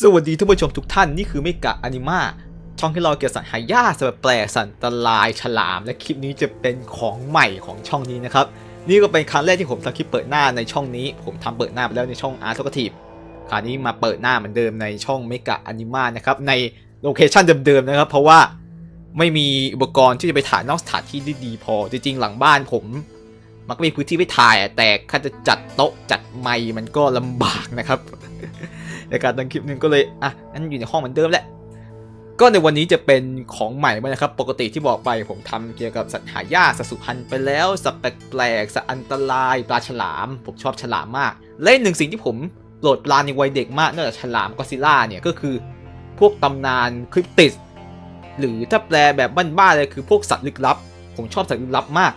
สวัสดีท่านผู้ชมทุกท่าน นี่คือไมกะอนิมาช่องที่เราเกี่ยวกับสัตว์หายากสัตว์แปลกสัตว์อันตรายฉลาม และคลิปนี้จะเป็นของใหม่ของช่องนี้นะครับ นี่ก็เป็นครั้งแรกที่ผมทำคลิปเปิดหน้าในช่องนี้ ผมทำเปิดหน้าไปแล้วในช่องอาร์ตกทีฟคราวนี้มาเปิดหน้าเหมือนเดิมในช่องเมกะอนิมานะครับในโลเคชั่นเดิมๆนะครับ เพราะว่าไม่มีอุปกรณ์ที่จะไปถ่ายนอกสถานที่ได้ดีพอ จริงๆ หลังบ้านผมมันก็มีพื้นที่ไปถ่ายแต่ถ้าจะจัดโต๊ะจัดไมค์มันก็ลำบากนะครับ ในการทำคลิปนึงก็เลยอะงั้นอยู่ในห้องเหมือนเดิมแหละก็ในวันนี้จะเป็นของใหม่มานะครับ ปกติที่บอกไปผมทำเกี่ยวกับสัตว์หายากสัตว์สุพรรณไปแล้วสัตว์แปลกๆสัตว์อันตรายปลาฉลาม ผมชอบฉลามมาก และอีกหนึ่งสิ่งที่ผมโปรดปราในวัยเด็กมากนอกจากฉลามก็ซิล่าเนี่ยก็คือ พวกตำนานคริปติดหรือถ้าแปลแบบบ้านๆเลยคือพวกสัตว์ลึกลับ ผมชอบสัตว์ลึกลับมาก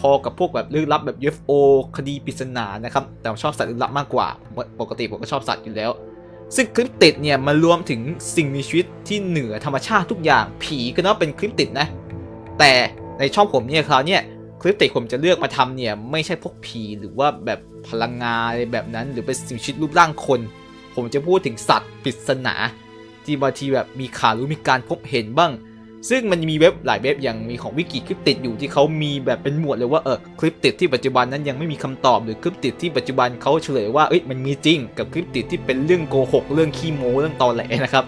พอๆกับพวกแบบลึกลับแบบ UFO คดีปริศนานะครับแต่ผมชอบสัตว์ลึกลับมากกว่า ปกติผมก็ชอบสัตว์อยู่แล้ว ซึ่งคลิปติดเนี่ยมันรวมถึงสิ่งมีชีวิตที่เหนือธรรมชาติทุกอย่างผีก็นับเป็นคลิปติดนะ แต่ในช่องผมเนี่ยคราวเนี่ยคลิปติดผมจะเลือกมาทำเนี่ยไม่ใช่พวกผีหรือว่าแบบพลังงานอะไรแบบนั้น หรือเป็นสิ่งมีชีวิตรูปร่างคน ผมจะพูดถึงสัตว์ปริศนา ที่บางทีแบบมีข่าวหรือมีการพบเห็นบ้าง ซึ่งมันมีเว็บหลายเว็บอย่างมีของวิกิคลิปติดอยู่ที่เขามีแบบเป็นหมวดเลยว่าเออคลิปติดที่ปัจจุบันนั้นยังไม่มีคำตอบหรือคลิปติดที่ปัจจุบันเขาเฉลยว่าเอ้ยมันมีจริง กับคลิปติดที่เป็นเรื่องโกหกเรื่องขี้โม้เรื่องตอแหลนะครับ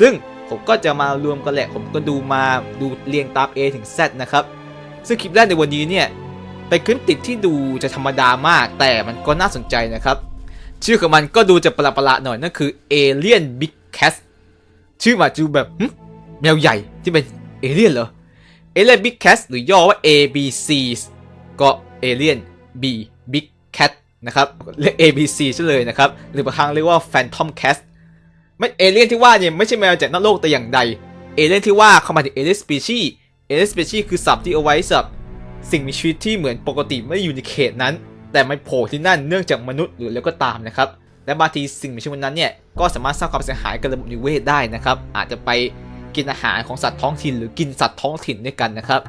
ซึ่งผมก็จะมารวมกันแหละผมก็ดูมาดูเรียงตาม A ถึง Z นะครับซึ่งคลิปแรกในวันนี้เนี่ยเป็นคลิปติดที่ดูจะธรรมดามากแต่มันก็น่าสนใจนะครับ ชื่อของมันก็ดูจะประหลาดๆหน่อยนั่นคือ Alien Big Cat ชื่อมาจูแบบ แมวใหญ่ที่เป็นเอเลี่ยนเหรอ Alien Big Cat หรือย่อว่า ABC ก็ Alien B Big Cat นะครับเรียก ABC ใช่เลยนะครับ หรือบางครั้งเรียกว่า Phantom Cat ไม่เอเลี่ยนที่ว่าเนี่ยไม่ใช่แมวจากนอกโลกแต่อย่างใด เอเลี่ยนที่ว่าเข้ามาถึงเอเลี่ยนสปีชีเอเลี่ยนสปีชีคือศัพท์ที่เอาไว้สำหรับสิ่งมีชีวิตที่เหมือนปกติไม่ได้อยู่ในเขตนั้น แต่ไม่โผล่ที่นั่นเนื่องจากมนุษย์หรือแล้วก็ตามนะครับและบางทีสิ่งมีชีวิตนั้นเนี่ยก็สามารถสร้างความเสียหายกับระบบนิเวศได้นะครับ อาจจะไป กินอาหารของสัตว์ท้องถิ่นหรือกินสัตว์ท้องถิ่นด้วยกันนะครับ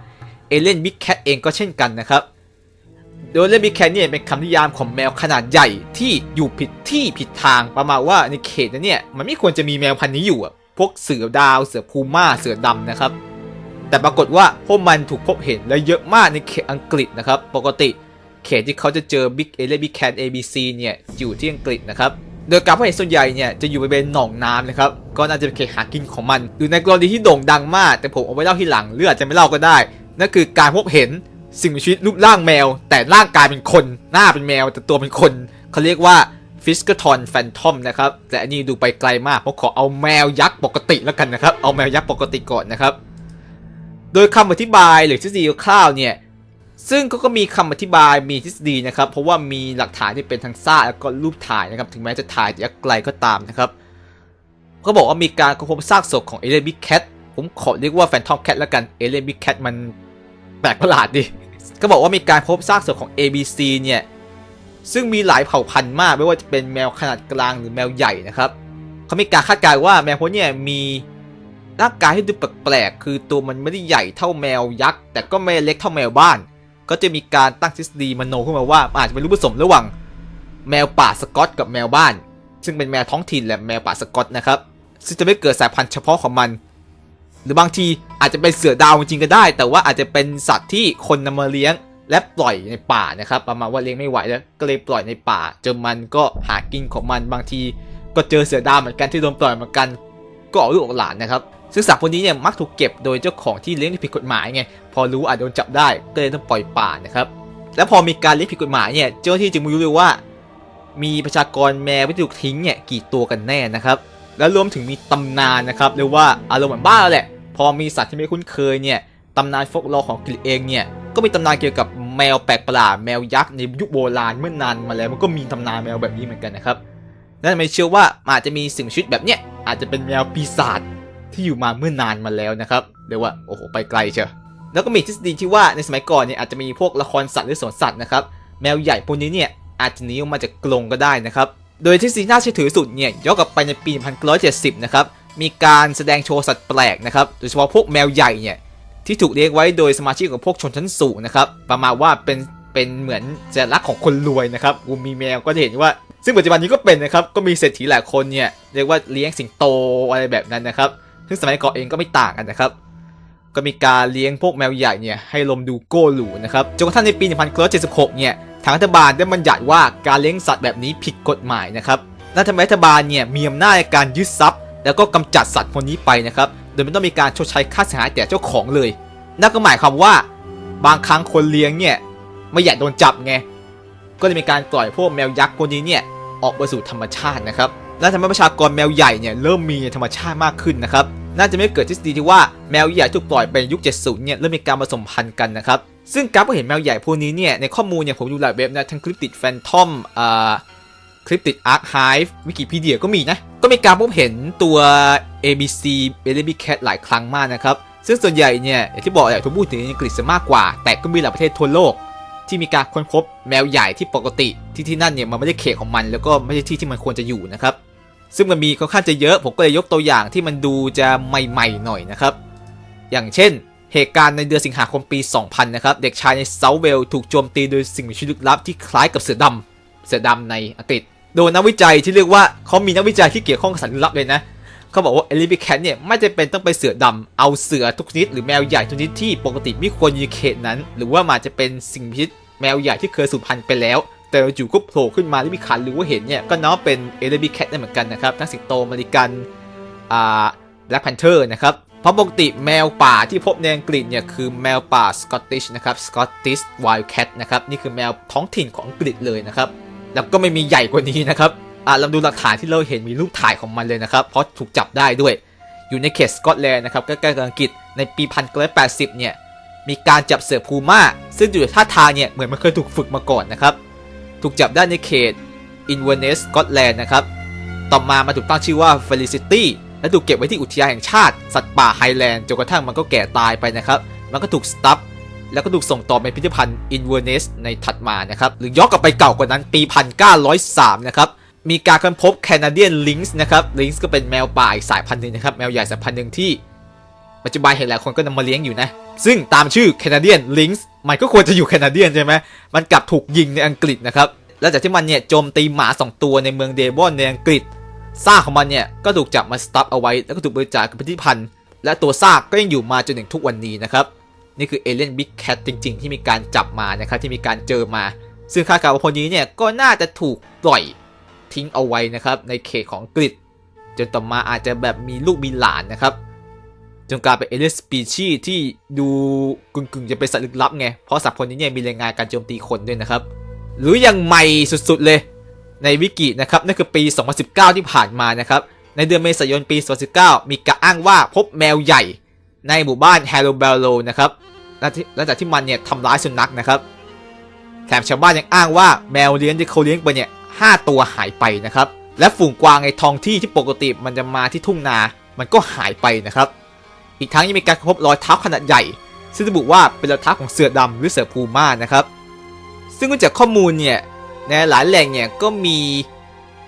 เอเลนบิ๊กแคทเองก็เช่นกันนะครับโดยเล่นบิ๊กแคทเนี่ยเป็นคำนิยามของแมวขนาดใหญ่ที่อยู่ผิดที่ผิดทางประมาณว่าในเขตนั้นเนี่ยมันไม่ควรจะมีแมวพันธุ์นี้อยู่อะพวกเสือดาว เสือพูม่าเสือดำนะครับ แต่ปรากฏว่าพวกมันถูกพบเห็นและเยอะมากในเขตอังกฤษนะครับ ปกติเขตที่เขาจะเจอ Big a l i e n Big Cat ABC เนี่ยอยู่ที่อังกฤษนะครับ โดยการพบเห็นส่วนใหญ่เนี่ยจะอยู่บริเวณหนองน้ำนะครับ ก็น่าจะเป็นเขตหากินของมัน หรือในกรณีที่โด่งดังมาก แต่ผมเอาไว้เล่าทีหลังหรืออาจจะไม่เล่าก็ได้ นั่นคือการพบเห็นสิ่งมีชีวิตรูปร่างแมว แต่ร่างกายเป็นคน หน้าเป็นแมว แต่ตัวเป็นคน เขาเรียกว่า f i s k e r t o n Phantom นะครับ แต่อันนี้ดูไปไกลมากผมขอเอาแมวยักษ์ปกติแล้วกันนะครับ เอาแมวยักษ์ปกติก่อนนะครับ โดยคำอธิบายหรือทฤษฎีคร่าวเนี่ย ซึ่งเขาก็มีคำอธิบายมีทฤษฎีนะครับ เพราะว่ามีหลักฐานที่เป็นทั้งซากแล้วก็รูปถ่ายนะครับ ถึงแม้จะถ่ายจากไกลก็ตามนะครับเขาบอกว่ามีการค้นพบซากศพของ Alien Big Cat ผมขอเรียกว่า Phantom Cat แล้วกัน Alien Big Cat มันแปลกประหลาดดิก็บอกว่ามีการพบซากศพของ ABC เนี่ยซึ่งมีหลายเผ่าพันธุ์มาก ไม่ว่าจะเป็นแมวขนาดกลางหรือแมวใหญ่นะครับเขามีการคาดการณ์ว่าแมวพวกเนี้มีร่างกายที่ดูแปลกๆคือตัวมันไม่ได้ใหญ่เท่าแมวยักษ์แต่ก็ไม่เล็กเท่าแมวบ้าน ก็จะมีการตั้งทฤษฎีมโนขึ้นมาว่าอาจจะเป็นรูปผสมระหว่างแมวป่าสกอตกับแมวบ้าน ซึ่งเป็นแมวท้องถิ่นและแมวป่าสกอตนะครับ ซึ่งจะไม่เกิดสายพันธุ์เฉพาะของมัน หรือบางทีอาจจะเป็นเสือดาวจริงก็ได้ แต่ว่าอาจจะเป็นสัตว์ที่คนนำมาเลี้ยงและปล่อยในป่านะครับประมาณว่าเลี้ยงไม่ไหวแล้วก็เลยปล่อยในป่าจนมันก็หากินของมันบางที ก็เจอเสือดาวเหมือนกันที่โดนปล่อยเหมือนกันก็ออกลูกออกหลานนะครับ ซึ่งสัตว์พวกนี้เนี่ยมักถูกเก็บโดยเจ้าของที่เลี้ยงผิดกฎหมายไงพอรู้อาจโดนจับได้ก็เลยต้องปล่อยป่านะครับแล้วพอมีการเลี้ยงผิดกฎหมายเนี่ยเจ้าที่จึงไม่รู้เลยว่า มีประชากรแมวที่ถูกทิ้งเนี่ยกี่ตัวกันแน่นะครับแล้วรวมถึงมีตำนานนะครับเรียกว่าอารมณ์เหมือนบ้าแหละ พอมีสัตว์ที่ไม่คุ้นเคยเนี่ยตำนานฟกลอของกฤษเองเนี่ยก็มีตำนานเกี่ยวกับแมวแปลกประหลาดแมวยักษ์ในยุคโบราณเมื่อนานมาแล้วมันก็มีตำนานแมวแบบนี้เหมือนกันนะครับนั่นหมายเชื่อว่าอาจจะมีสิ่งชีวิตแบบเนี้ยอาจจะเป็นแมวปีศาจ ที่อยู่มาเมื่อนานมาแล้วนะครับเรียกว่าโอ้โหไปไกลเชียวแล้วก็มีทฤษฎีที่ว่าในสมัยก่อนเนี่ยอาจจะมีพวกละครสัตว์หรือสวนสัตว์นะครับแมวใหญ่พวกนี้เนี่ยอาจจะหนีออกมาจากกรงก็ได้นะครับโดยทฤษฎีน่าเชื่อถือสุดเนี่ยย้อนกลับไปในปี 1970 นะครับมีการแสดงโชว์สัตว์แปลกนะครับโดยเฉพาะพวกแมวใหญ่เนี่ยที่ถูกเลี้ยงไว้โดยสมาชิกของพวกชนชั้นสูงนะครับประมาณว่าเป็นเป็นเหมือนสัญลักของคนรวยนะครับกูมีแมวก็จะเห็นว่า ซึ่งปัจจุบันนี้ก็เป็นนะครับก็มีเศรษฐีหลายคนเนี่ยเรียกว่าเลี้ยงสิงโตอะไรแบบนั้นนะครับ ซึ่งสมัยก่อนเองก็ไม่ต่างกันนะครับ ก็มีการเลี้ยงพวกแมวใหญ่เนี่ยให้ลมดูโก้หรูนะครับ จนกระทั่งในปี 1976 เนี่ย ทางรัฐบาลได้บัญญัติว่าการเลี้ยงสัตว์แบบนี้ผิดกฎหมายนะครับนั่นทำให้รัฐบาลเนี่ยมีอำนาจในการยึดทรัพย์ แล้วก็กำจัดสัตว์พวกนี้ไปนะครับ โดยไม่ต้องมีการชดใช้ค่าเสียหายแก่เจ้าของเลย นั่นก็หมายความว่าบางครั้งคนเลี้ยงเนี่ยไม่อยากโดนจับไง ก็เลยมีการปล่อยพวกแมวยักษ์พวกนี้เนี่ยออกไปสู่ธรรมชาตินะครับ และทำให้ประชากรแมวใหญ่เนี่ยเริ่มมีธรรมชาติมากขึ้นนะครับ น่าจะไม่เกิดทฤษฎีที่ว่าแมวใหญ่ถูกปล่อยไปยุค 70 เนี่ยเริ่มมีการผสมพันธุ์กันนะครับ ซึ่งการพบเห็นแมวใหญ่พวกนี้เนี่ยในข้อมูลเนี่ยผมดูหลายเว็บนะทั้งคลิปติดแฟนทอมอ่าคลิปติดอาร์คไฮฟ์วิกิพีเดียก็มีนะ ก็มีการพบเห็นตัว ABC Baby Cat หลายครั้งมากนะครับ ซึ่งส่วนใหญ่เนี่ยอย่างที่บอกแหละทุกพูดถึงอังกฤษมากกว่า แต่ก็มีหลายประเทศทั่วโลก ที่มีการค้นพบแมวใหญ่ที่ปกติที่ที่นั่นเนี่ยมันไม่ได้เขตของมัน แล้วก็ไม่ใช่ที่ที่มันควรจะอยู่นะครับ ซึ่งมันมีค่อนข้างจะเยอะ ผมก็เลยยกตัวอย่างที่มันดูจะใหม่ๆหน่อยนะครับ อย่างเช่น เหตุการณ์ในเดือนสิงหาคมปี 2000 นะครับ เด็กชายในเซาเวลถูกโจมตีโดยสิ่งมีชีวิตลึกลับที่คล้ายกับเสือดำเสือดำในอังกฤษ โดยนักวิจัยที่เรียกว่าเขามีนักวิจัยที่เกี่ยวข้องกับสัตว์ลึกลับเลยนะเขาบอกว่าเอลิบิแคทเนี่ยไม่จำเป็นต้องไปเสือดำเอาเสือทุกชนิดหรือแมวใหญ่ทุกชนิดที่ปกติไม่ควรอยู่เขตนั้น หรือว่ามันจะเป็นสิ่งมีชีวิตแมวใหญ่ที่เคยสูญพันธุ์ไปแล้ว แต่จู่ก็โผล่ขึ้นมาที่มีขันหรือว่าเห็นเนี่ยก็นับว่าเป็นเอลิบิแคทได้เหมือนกันนะครับทั้งสิงโตอเมริกันอ่าแล็กแพนเทอร์นะครับเพราะปกติแมวป่าที่พบในอังกฤษเนี่ยคือแมวป่าสกอตติชนะครับสกอตติชไวล์แคทนะครับนี่คือแมวท้องถิ่นของอังกฤษเลยนะครับแล้วก็ไม่มีใหญ่กว่านี้นะครับอ่าเราดูหลักฐานที่เราเห็นมีรูปถ่ายของมันเลยนะครับเพราะถูกจับได้ด้วย อยู่ในเขตสกอตแลนด์นะครับใกล้ๆกับอังกฤษในปี 1980 เนี่ยมีการจับเสือพูม่าซึ่งดูท่าทางเนี่ยเหมือนมันเคยถูกฝึกมาก่อนนะครับ ถูกจับได้ในเขตอินเวเนสสกอตแลนด์นะครับ ต่อมามาถูกตั้งชื่อว่า Felicity และถูกเก็บไว้ที่อุทยานแห่งชาติ สัตว์ป่าไฮแลนด์จนกระทั่งมันก็แก่ตายไปนะครับ มันก็ถูกสตัฟแล้วก็ถูกส่งต่อไปพิพิธภัณฑ์อินเวเนสในถัดมานะครับ หรือย้อนกลับไปเก่ากว่านั้นปี 1903 นะครับ มีการค้นพบแคนาเดียนลิงส์นะครับลิงส์ก็เป็นแมวป่าอีกสายพันธุ์หนึ่งนะครับ แมวใหญ่สายพันธุ์หนึ่งที่ ปัจจุบันเห็นหลายคนก็นำมาเลี้ยงอยู่นะ ซึ่งตามชื่อแคนาเดียนลิงส์มันก็ควรจะอยู่แคนาเดียนใช่ไหมมันกลับถูกยิงในอังกฤษนะครับ แล้วจากที่มันเนี่ยโจมตีหมา 2 ตัวในเมืองเดวอนในอังกฤษซากของมันเนี่ยก็ถูกจับมาสตัฟเอาไว้ แล้วก็ถูกบริจาคกับพิพิธภัณฑ์ และตัวซากก็ยังอยู่มาจนถึงทุกวันนี้นะครับ นี่คือเอเลียนบิ๊กแคทจริง ๆ ที่มีการจับมานะครับ ที่มีการเจอมา ซึ่งคาดการณ์ว่าคนนี้เนี่ยก็น่าจะถูกปล่อยทิ้งเอาไว้นะครับในเขตของอังกฤษ จนต่อมาอาจจะแบบมีลูกมีหลานนะครับ จนกลายเป็นเอเลียนสปีชีที่ดูกึ่งๆจะเป็นสัตว์ลึกลับไง เพราะสัตว์พวกนี้เนี่ยมีรายงานการโจมตีคนด้วยนะครับ หรืออย่างใหม่สุดๆเลยในวิกินะครับนั่นคือปี 2019 ที่ผ่านมานะครับในเดือนเมษายนปี 2019 มีการอ้างว่าพบแมวใหญ่ในหมู่บ้านแฮร์โรเบลโลนะครับหลังที่หลังจากที่มันเนี่ยทำร้ายสุนัขนะครับแถมชาวบ้านยังอ้างว่าแมวเลี้ยงที่เขาเลี้ยงไปเนี่ยห้าตัวหายไปนะครับ และฝูงกวางในท้องที่ที่ปกติมันจะมาที่ทุ่งนา มันก็หายไปนะครับ อีกทั้งยังมีการพบรอยเท้าขนาดใหญ่ ซึ่งระบุว่าเป็นรอยเท้าของเสือดำหรือเสือพูม่านะครับ ซึ่งจากข้อมูลเนี่ยในหลายแหล่งเนี่ยก็มี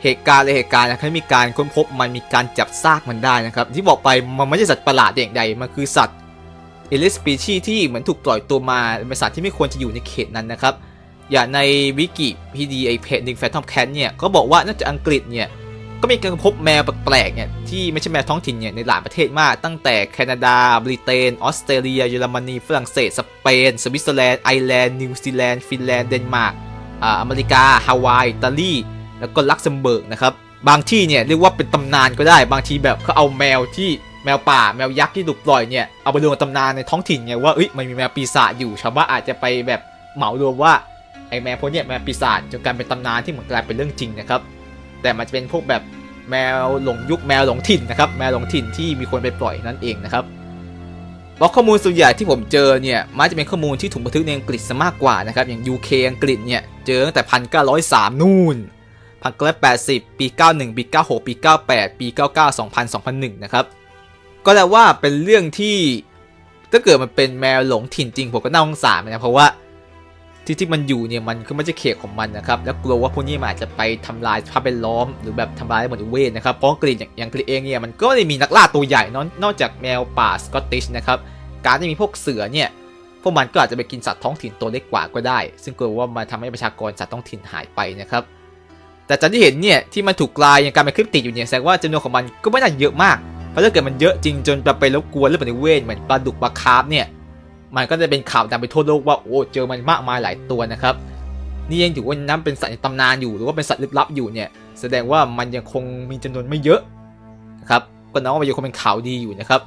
เหตุการณ์เลยเหตุการณ์นะครับที่มีการค้นพบมันมีการจับซากมันได้นะครับ ที่บอกไปมันไม่ใช่สัตว์ประหลาดอย่างใดมันคือสัตว์เอลิสปีชีที่เหมือนถูกปล่อยตัวมาเป็นสัตว์ที่ไม่ควรจะอยู่ในเขตนั้นนะครับ อย่างในวิกิพีดีไอเพจหนึ่งแฟนทอมแคนเนี่ยก็บอกว่าน่าจะอังกฤษเนี่ย ก็มีการพบแมวแปลกๆเนี่ยที่ไม่ใช่แมวท้องถิ่นเนี่ยในหลายประเทศมากตั้งแต่แคนาดาบริเตนออสเตรเลียเยอรมนีฝรั่งเศสสเปน สวิตเซอร์แลนด์ไอร์แลนด์นิวซีแลนด์ฟินแลนด์เดนมาร์กอ่าอเมริกาฮาวายอิตาลีแล้วก็ลักเซมเบิร์กนะครับบางที่เนี่ยเรียกว่าเป็นตำนานก็ได้ บางทีแบบเขาเอาแมวที่แมวป่าแมวยักษ์ที่ถูกปล่อยเนี่ยเอาไปรวมตำนานในท้องถิ่นไงว่าเอ้ยมันมีแมวปีศาจอยู่ชาวบ้านอาจจะไปแบบเหมารวมว่าไอแมวพวกเนี้ยแมวปีศาจจนกลายเป็นตำนานที่เหมือนกลายเป็นเรื่องจริงนะครับ แต่มันจะเป็นพวกแบบแมวหลงยุคแมวหลงถิ่นนะครับ แมวหลงถิ่นที่มีคนไปปล่อยนั่นเองนะครับเพราะข้อมูลส่วนใหญ่ที่ผมเจอเนี่ยมักจะเป็นข้อมูลที่ถูกบันทึกในอังกฤษซะมากกว่านะครับ อย่าง UK อังกฤษเนี่ยเจอตั้งแต่1903นู่น1980ปี91ปี96ปี98ปี99 2000 2001นะครับ ก็แปลว่าเป็นเรื่องที่ถ้าเกิดมันเป็นแมวหลงถิ่นจริงผมก็น่าสงสารนะเพราะว่า ที่ที่มันอยู่เนี่ยมันก็ไม่ใช่เขตของมันนะครับแล้วกลัวว่าพวกนี้มันอาจจะไปทำลายสภาพแวดล้อมหรือแบบทำลายหมดเวทนะครับเพราะอังกฤษอย่างอย่างอังกฤษเองเนี่ยมันก็ไม่ได้มีนักล่าตัวใหญ่นอกจากแมวป่าสกอตติชนะครับการที่มีพวกเสือเนี่ยพวกมันก็อาจจะไปกินสัตว์ท้องถิ่นตัวเล็กกว่าก็ได้ ซึ่งกลัวว่ามันทำให้ประชากรสัตว์ท้องถิ่นหายไปนะครับแต่จากที่เห็นเนี่ยที่มันถูกกลายอยังการเป็นคลิปติดอยู่เนี่ยแสดงว่าจำนวนของมันก็ไม่น่าเยอะมากเพราะถ้าเกิดมันเยอะจริงจนไปรบกวนเรื่องปฏิเวทเหมือนปลาดุกปลาคาร์ฟเนี่ย มันก็จะเป็นข่าวดังไปทั่วโลกว่าโอ้เจอมันมากมายหลายตัวนะครับนี่ยังถือว่านับเป็นสัตว์ในตำนานอยู่หรือว่าเป็นสัตว์ลึกลับอยู่เนี่ย แสดงว่ามันยังคงมีจำนวนไม่เยอะนะครับก็นับว่ามันยังคงเป็นข่าวดีอยู่นะครับ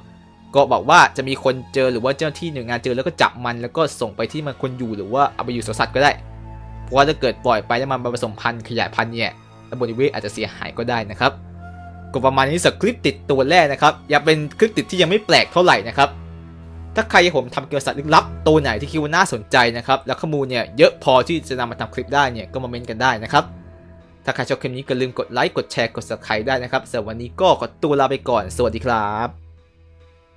ก็บอกว่าจะมีคนเจอหรือว่าเจ้าหน้าที่หน่วยงานเจอแล้วก็จับมันแล้วก็ส่งไปที่มันควรอยู่หรือว่าเอาไปอยู่สวนสัตว์ก็ได้ เพราะว่าถ้าเกิดปล่อยไปแล้วมันผสมพันธุ์ขยายพันธุ์เนี่ยระบบนิเวศอาจจะเสียหายก็ได้นะครับก็ประมาณนี้สำหรับคลิปติดตัวแรกนะครับยังเป็นคลิปติดที่ยังไม่แปลกเท่าไหร่นะครับ ถ้าใครอยากผมทำเกี่ยวกับสัตว์ลึกลับตัวไหนที่คิดว่าน่าสนใจนะครับ แล้วข้อมูลเนี่ยเยอะพอที่จะนำมาทำคลิปได้เนี่ยก็มาเมนต์กันได้นะครับ ถ้าใครชอบคลิปนี้ก็ลืมกดไลค์กดแชร์กด subscribe ได้นะครับสำหรับวันนี้ก็ขอตัวลาไปก่อน สวัสดีครับ